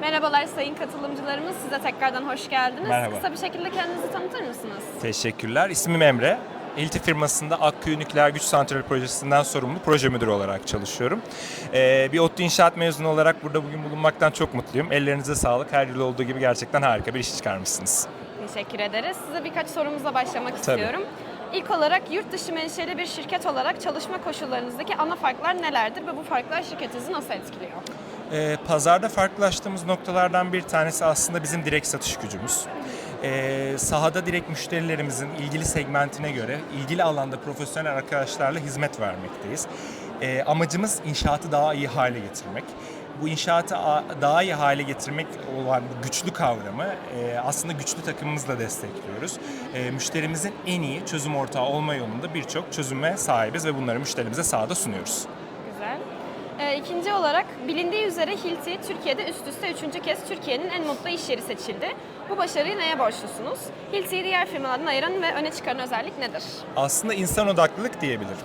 Merhabalar sayın katılımcılarımız. Size tekrardan hoş geldiniz. Merhaba. Kısa bir şekilde kendinizi tanıtır mısınız? Teşekkürler. İsmim Emre. Elti firmasında Akkuyu Nükleer Güç Santrali Projesi'nden sorumlu proje müdürü olarak çalışıyorum. Ee, bir ODTÜ İnşaat mezunu olarak burada bugün bulunmaktan çok mutluyum. Ellerinize sağlık. Her yıl olduğu gibi gerçekten harika bir iş çıkarmışsınız. Teşekkür ederiz. Size birkaç sorumuzla başlamak Tabii. istiyorum. İlk olarak yurt dışı menşeli bir şirket olarak çalışma koşullarınızdaki ana farklar nelerdir ve bu farklar şirketinizi nasıl etkiliyor? Ee, pazarda farklılaştığımız noktalardan bir tanesi aslında bizim direkt satış gücümüz. Ee, sahada direkt müşterilerimizin ilgili segmentine göre ilgili alanda profesyonel arkadaşlarla hizmet vermekteyiz. Ee, amacımız inşaatı daha iyi hale getirmek. Bu inşaatı daha iyi hale getirmek olan güçlü kavramı e, aslında güçlü takımımızla destekliyoruz. E, müşterimizin en iyi çözüm ortağı olma yolunda birçok çözüme sahibiz ve bunları müşterimize sahada sunuyoruz. Güzel. Ee, ikinci olarak bilindiği üzere Hilti Türkiye'de üst üste üçüncü kez Türkiye'nin en mutlu iş yeri seçildi. Bu başarıyı neye borçlusunuz? Hilti'yi diğer firmalardan ayıran ve öne çıkaran özellik nedir? aslında insan odaklılık diyebilirim.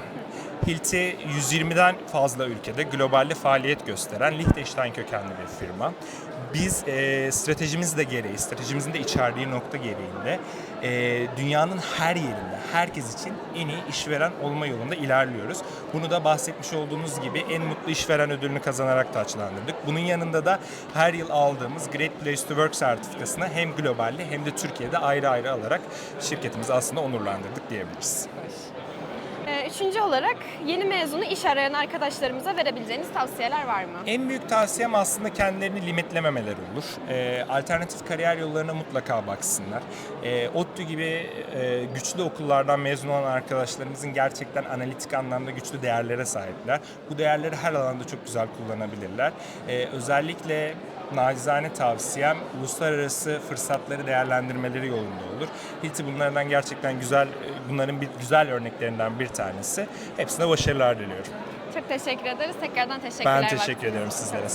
Hilti 120'den fazla ülkede globalde faaliyet gösteren Liechtenstein kökenli bir firma. Biz e, stratejimiz de gereği, stratejimizin de içerdiği nokta gereğinde e, dünyanın her yerinde, herkes için en iyi işveren olma yolunda ilerliyoruz. Bunu da bahsetmiş olduğunuz gibi en mutlu işveren ödülünü kazanarak taçlandırdık. Bunun yanında da her yıl aldığımız Great Place to Work sertifikasını hem globalde hem de Türkiye'de ayrı ayrı alarak şirketimizi aslında onurlandırdık diyebiliriz. Ee, Üçüncü olarak yeni mezunu iş arayan arkadaşlarımıza verebileceğiniz tavsiyeler var mı? En büyük tavsiyem aslında kendilerini limitlememeleri olur. Ee, alternatif kariyer yollarına mutlaka baksınlar. Ee, ODTÜ gibi e, güçlü okullardan mezun olan arkadaşlarımızın gerçekten analitik anlamda güçlü değerlere sahipler. Bu değerleri her alanda çok güzel kullanabilirler. Özellikle nacizane tavsiyem uluslararası fırsatları değerlendirmeleri yolunda olur. Hilti bunlardan gerçekten güzel, bunların bir güzel örneklerinden bir tanesi. Hepsine başarılar diliyorum. Çok teşekkür ederiz. Tekrardan teşekkürler. Ben teşekkür ederim sizlere.